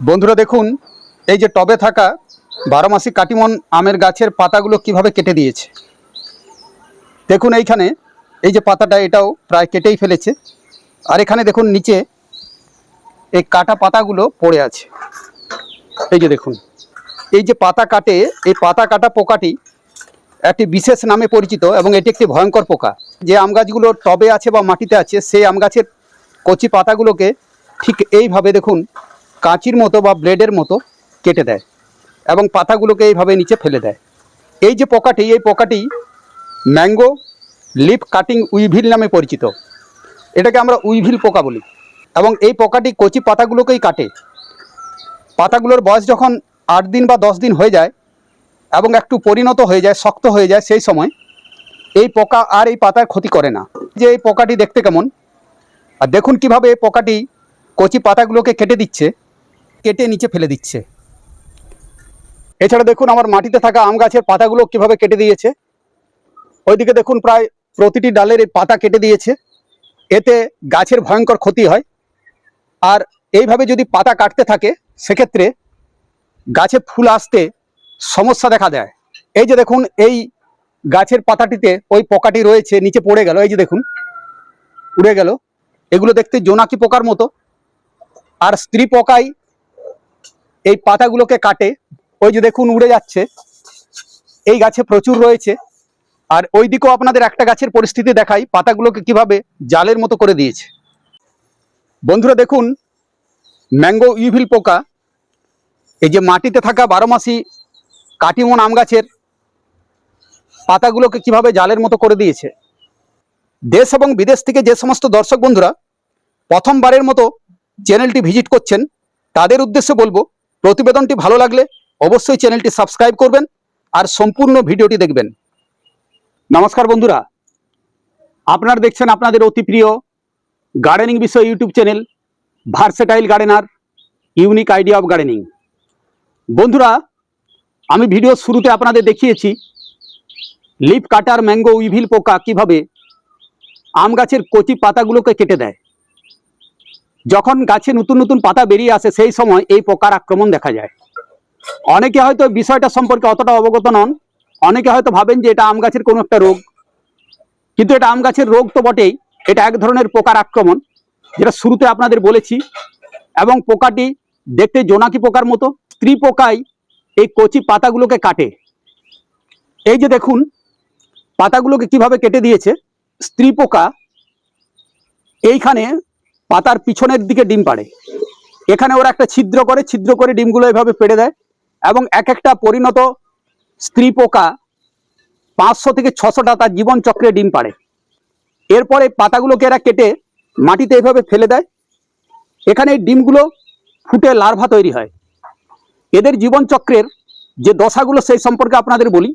বন্ধুরা দেখুন, এই যে টবে থাকা বারোমাসি কাটিমন আমের গাছের পাতাগুলো কীভাবে কেটে দিয়েছে। দেখুন এইখানে, এই যে পাতাটা এটাও প্রায় কেটেই ফেলেছে। আর এখানে দেখুন নিচে এই কাটা পাতাগুলো পড়ে আছে। এই যে দেখুন, এই যে পাতা কাটে, এই পাতা কাটা পোকাটি একটি বিশেষ নামে পরিচিত এবং এটি একটি ভয়ঙ্কর পোকা। যে আম গাছগুলো টবে আছে বা মাটিতে আছে, সেই আম গাছের কচি পাতাগুলোকে ঠিক এইভাবে দেখুন কাঁচির মতো বা ব্লেডের মতো কেটে দেয় এবং পাতাগুলোকে এইভাবে নিচে ফেলে দেয়। এই যে পোকাটি, এই পোকাটি ম্যাঙ্গো লিফ কাটিং উইভিল নামে পরিচিত। এটাকে আমরা উইভিল পোকা বলি এবং এই পোকাটি কচি পাতাগুলোকেই কাটে। পাতাগুলোর বয়স যখন আট দিন বা দশ দিন হয়ে যায় এবং একটু পরিণত হয়ে যায়, শক্ত হয়ে যায় সেই সময়, এই পোকা আর এই পাতার ক্ষতি করে না। যে এই পোকাটি দেখতে কেমন? আর দেখুন কীভাবে এই পোকাটি কচি পাতাগুলোকে কেটে দিচ্ছে। কেটে নিচে ফেলে দিচ্ছে। এছাড়া দেখুন আমার মাটিতে থাকা আম গাছের পাতাগুলো কীভাবে কেটে দিয়েছে। ওইদিকে দেখুন প্রায় প্রতিটি ডালের এই পাতা কেটে দিয়েছে। এতে গাছের ভয়ঙ্কর ক্ষতি হয়। আর এইভাবে যদি পাতা কাটতে থাকে, সেক্ষেত্রে গাছে ফুল আসতে সমস্যা দেখা দেয়। এই যে দেখুন, এই গাছের পাতাটিতে ওই পোকাটি রয়েছে, নিচে পড়ে গেল, এই যে দেখুন, উড়ে গেল। এগুলো দেখতে জোনাকি পোকার মতো। আর স্ত্রী পোকাই এই পাতাগুলোকে কাটে, ওই যে দেখুন উড়ে যাচ্ছে, এই গাছে প্রচুর রয়েছে, আর ওই দিকেও আপনাদের একটা গাছের পরিস্থিতি দেখাই, পাতাগুলোকে কীভাবে জালের মতো করে দিয়েছে। বন্ধুরা দেখুন, ম্যাঙ্গো ইভিল পোকা, এই যে মাটিতে থাকা বারো মাসি কাটিমন আম গাছের পাতাগুলোকে কীভাবে জালের মতো করে দিয়েছে। দেশ এবং বিদেশ থেকে যে সমস্ত দর্শক বন্ধুরা, প্রথমবারের মতো চ্যানেলটি ভিজিট করছেন, তাদের উদ্দেশ্যে বলব প্রতিবেদনটি ভালো লাগলে অবশ্যই চ্যানেলটি সাবস্ক্রাইব করবেন আর সম্পূর্ণ ভিডিওটি দেখবেন। নমস্কার বন্ধুরা। আপনারা দেখছেন আপনাদের অতি প্রিয় গার্ডেনিং বিষয় YouTube channel versatile gardener unique idea of gardening বন্ধুরা, আমি ভিডিও শুরুতে আপনাদের দেখিয়েছি লিপ কাটার ম্যাঙ্গো উইভিল পোকা কীভাবে আম গাছের কচি পাতাগুলোকে কেটে দেয়। যখন গাছে নতুন নতুন পাতা বেরিয়ে আসে, সেই সময় এই পোকার আক্রমণ দেখা যায়। অনেকে হয়তো বিষয়টা সম্পর্কে অতটা অবগত নন। অনেকে হয়তো ভাবেন যে এটা আম গাছের কোনো একটা রোগ। কিন্তু এটা আম গাছের রোগ তো বটেই। এটা এক ধরনের পোকার আক্রমণ, যেটা শুরুতে আপনাদের বলেছি। এবং পোকাটি দেখতে জোনাকি পোকার মতো, স্ত্রী পোকাই এই কচি পাতাগুলোকে কাটে। এই যে দেখুন, পাতাগুলোকে কীভাবে কেটে দিয়েছে, স্ত্রী পোকা, এইখানে পাতার পিছনের দিকে ডিম পাড়ে। এখানে ওরা একটা ছিদ্র করে ছিদ্র করে ডিমগুলো এভাবে পেড়ে দেয় এবং এক একটা পরিণত স্ত্রী পোকা পাঁচশো থেকে ছশোটা তার জীবন চক্রে ডিম পাড়ে। এরপরে পাতাগুলোকে এরা কেটে মাটিতে এভাবে ফেলে দেয়। এখানে ডিমগুলো ফুটে লার্ভা তৈরি হয়। এদের জীবন চক্রের যে দশাগুলো সেই সম্পর্কে আপনাদের বলি।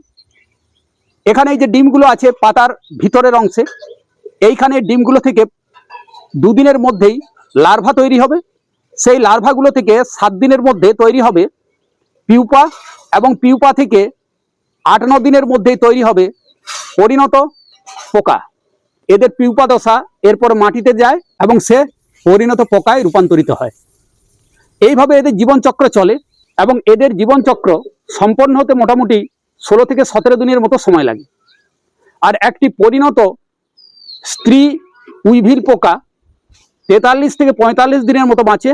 এখানে যে ডিমগুলো আছে পাতার ভিতরের অংশে, এইখানে ডিমগুলো থেকে দুদিনের মধ্যেই লার্ভা তৈরি হবে। সেই লার্ভাগুলো থেকে সাত দিনের মধ্যে তৈরি হবে পিউপা এবং পিউপা থেকে আট ন দিনের মধ্যেই তৈরি হবে পরিণত পোকা। এদের পিউপা দশা এরপর মাটিতে যায় এবং সে পরিণত পোকায় রূপান্তরিত হয়। এইভাবে এদের জীবনচক্র চলে এবং এদের জীবনচক্র সম্পন্ন হতে মোটামুটি ষোলো থেকে সতেরো দিনের মতো সময় লাগে। আর একটি পরিণত স্ত্রী উইভিল পোকা তেতাল্লিশ থেকে পঁয়তাল্লিশ দিনের মতো বাঁচে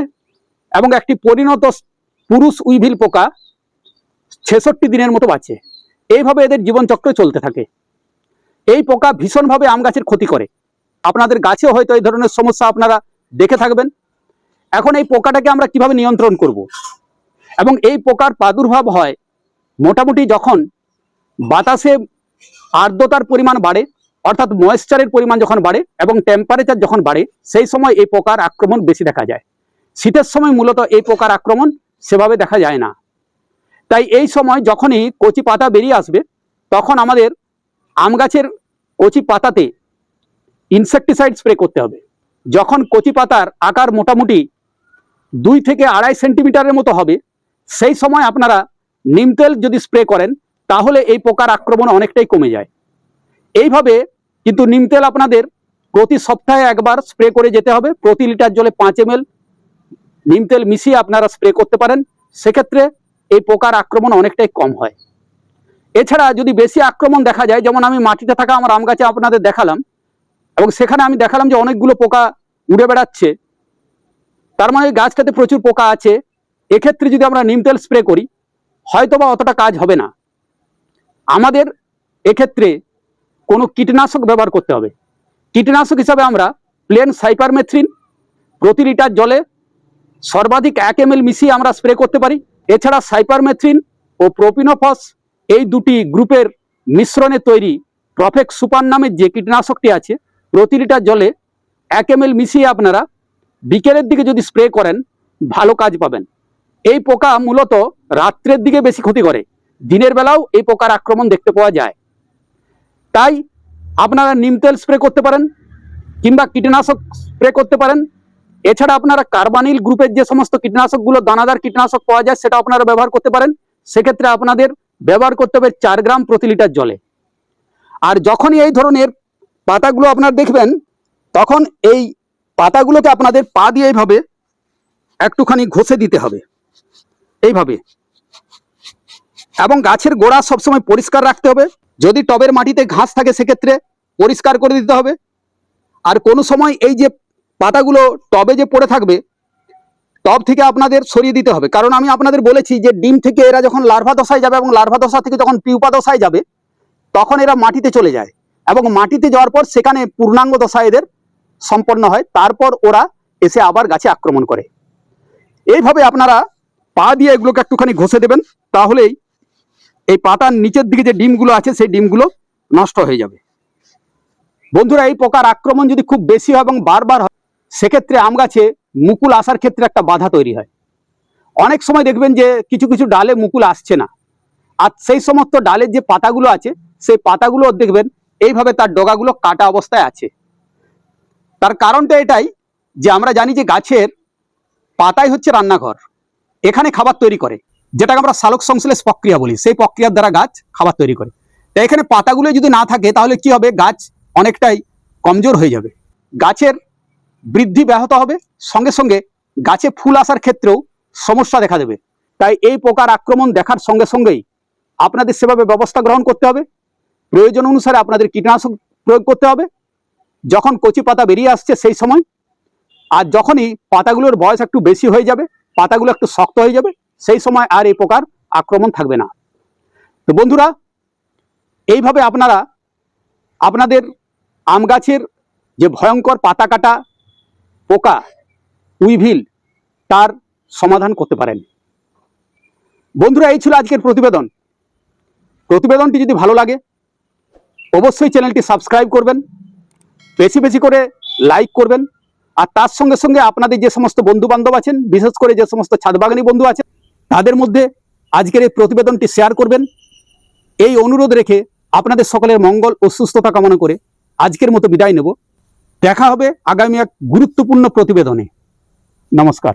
এবং একটি পরিণত পুরুষ উইভিল পোকা ছেষট্টি দিনের মতো বাঁচে। এইভাবে এদের জীবনচক্র চলতে থাকে। এই পোকা ভীষণভাবে আম গাছের ক্ষতি করে। আপনাদের গাছেও হয়তো এই ধরনের সমস্যা আপনারা দেখে থাকবেন। এখন এই পোকাটাকে আমরা কীভাবে নিয়ন্ত্রণ করব। এবং এই পোকার প্রাদুর্ভাব হয় মোটামুটি যখন বাতাসে আর্দ্রতার পরিমাণ বাড়ে অর্থাৎ ময়েশ্চারের পরিমাণ যখন বাড়ে এবং টেম্পারেচার যখন বাড়ে, সেই সময় এই পোকার আক্রমণ বেশি দেখা যায়। শীতের সময় মূলত এই পোকার আক্রমণ সেভাবে দেখা যায় না। তাই এই সময় যখনই কচি পাতা বেরিয়ে আসবে, তখন আমাদের আম গাছের কচি পাতাতে ইনসেকটিসাইড স্প্রে করতে হবে। যখন কচি পাতার আকার মোটামুটি দুই থেকে আড়াই সেন্টিমিটারের মতো হবে, সেই সময় আপনারা নিম তেল যদি স্প্রে করেন, তাহলে এই পোকার আক্রমণ অনেকটাই কমে যায়। এইভাবে কিন্তু নিম তেল আপনাদের প্রতি সপ্তাহে একবার স্প্রে করে যেতে হবে। প্রতি লিটার জলে পাঁচ এম নিম তেল মিশিয়ে আপনারা স্প্রে করতে পারেন। সেক্ষেত্রে এই পোকার আক্রমণ অনেকটাই কম হয়। এছাড়া যদি বেশি আক্রমণ দেখা যায়, যেমন আমি মাটিতে থাকা আমার আম গাছে আপনাদের দেখালাম, এবং সেখানে আমি দেখালাম যে অনেকগুলো পোকা উড়ে বেড়াচ্ছে। তার মানে গাছটাতে প্রচুর পোকা আছে। এক্ষেত্রে যদি আমরা নিম তেল স্প্রে করি, হয়তোবা অতটা কাজ হবে না। আমাদের এক্ষেত্রে কোনো কীটনাশক ব্যবহার করতে হবে। কীটনাশক হিসাবে আমরা প্লেন সাইপারমেথ্রিন প্রতি লিটার জলে সর্বাধিক এক এম মিশিয়ে আমরা স্প্রে করতে পারি। এছাড়া সাইপারমেথ্রিন ও প্রোপিনোফস এই দুটি গ্রুপের মিশ্রণে তৈরি প্রফেক্ট সুপার নামের যে কীটনাশকটি আছে, প্রতি লিটার জলে এক এম মিশিয়ে আপনারা বিকেলের দিকে যদি স্প্রে করেন, ভালো কাজ পাবেন। এই পোকা মূলত রাত্রের দিকে বেশি ক্ষতি করে। দিনের বেলাও এই পোকার আক্রমণ দেখতে পাওয়া যায়। তাই আপনারা নিম তেল স্প্রে করতে পারেন কিংবা কীটনাশক স্প্রে করতে পারেন। এছাড়া আপনারা কার্বানিল গ্রুপের যে সমস্ত কীটনাশকগুলো, দানাদার কীটনাশক পাওয়া যায়, সেটা আপনারা ব্যবহার করতে পারেন। সেক্ষেত্রে আপনাদের ব্যবহার করতে হবে চার গ্রাম প্রতি লিটার জলে। আর যখনই এই ধরনের পাতাগুলো আপনারা দেখবেন, তখন এই পাতাগুলোকে আপনাদের পা দিয়ে এইভাবে একটুখানি ঘষে দিতে হবে। এইভাবে। এবং গাছের গোড়া সবসময় পরিষ্কার রাখতে হবে। যদি টবের মাটিতে ঘাস থাকে সেক্ষেত্রে পরিষ্কার করে দিতে হবে। আর কোনো সময় এই যে পাতাগুলো টবে যে পড়ে থাকবে, টব থেকে আপনাদের সরিয়ে দিতে হবে। কারণ আমি আপনাদের বলেছি যে ডিম থেকে এরা যখন লার্ভা দশায় যাবে এবং লার্ভা দশা থেকে যখন পিউপা দশায় যাবে, তখন এরা মাটিতে চলে যায় এবং মাটিতে যাওয়ার পর সেখানে পূর্ণাঙ্গ দশা এদের সম্পন্ন হয়। তারপর ওরা এসে আবার গাছে আক্রমণ করে। এইভাবে আপনারা পা দিয়ে এগুলোকে একটুখানি ঘষে দেবেন, তাহলেই এই পাতার নিচের দিকে যে ডিমগুলো আছে, সেই ডিমগুলো নষ্ট হয়ে যাবে। বন্ধুরা, এই পোকার আক্রমণ যদি খুব বেশি হয় এবং বারবার হয়, সেক্ষেত্রে আম গাছে মুকুল আসার ক্ষেত্রে একটা বাধা তৈরি হয়। অনেক সময় দেখবেন যে কিছু কিছু ডালে মুকুল আসছে না। আর সেই সমস্ত ডালের যে পাতাগুলো আছে, সেই পাতাগুলো দেখবেন এইভাবে তার ডগাগুলো কাটা অবস্থায় আছে। তার কারণটা এটাই যে আমরা জানি যে গাছের পাতাই হচ্ছে রান্নাঘর। এখানে খাবার তৈরি করে। যেটাকে আমরা সালোক সংশ্লেষ প্রক্রিয়া বলি, সেই প্রক্রিয়ার দ্বারা গাছ খাবার তৈরি করে। তাই এখানে পাতাগুলো যদি না থাকে, তাহলে কি হবে? গাছ অনেকটাই কমজোর হয়ে যাবে। গাছের বৃদ্ধি ব্যাহত হবে। সঙ্গে সঙ্গে গাছে ফুল আসার ক্ষেত্রেও সমস্যা দেখা দেবে। তাই এই পোকার আক্রমণ দেখার সঙ্গে সঙ্গেই আপনাদের সেভাবে ব্যবস্থা গ্রহণ করতে হবে। প্রয়োজন অনুসারে আপনাদের কীটনাশক প্রয়োগ করতে হবে। যখন কচি পাতা বেরিয়ে আসছে সেই সময়, আর যখনই পাতাগুলোর বয়স একটু বেশি হয়ে যাবে, পাতাগুলো একটু শক্ত হয়ে যাবে সেই সময় আর এই পোকার আক্রমণ থাকবে না। তো বন্ধুরা, এইভাবে আপনারা আপনাদের আম গাছের যে ভয়ঙ্কর পাতা কাটা পোকা, উইভিল, তার সমাধান করতে পারেন। বন্ধুরা, এই ছিল আজকের প্রতিবেদন। প্রতিবেদনটি যদি ভালো লাগে, অবশ্যই চ্যানেলটি সাবস্ক্রাইব করবেন, বেশি বেশি করে লাইক করবেন, আর তার সঙ্গে সঙ্গে আপনাদের যে সমস্ত বন্ধু বান্ধব আছেন, বিশেষ করে যে সমস্ত ছাদবাগানি বন্ধু আছেন তাদের মধ্যে আজকের এই প্রতিবেদনটি শেয়ার করবেন। এই অনুরোধ রেখে আপনাদের সকলের মঙ্গল ও সুস্থতা কামনা করে আজকের মতো বিদায় নেব। দেখা হবে আগামী এক গুরুত্বপূর্ণ প্রতিবেদনে। নমস্কার।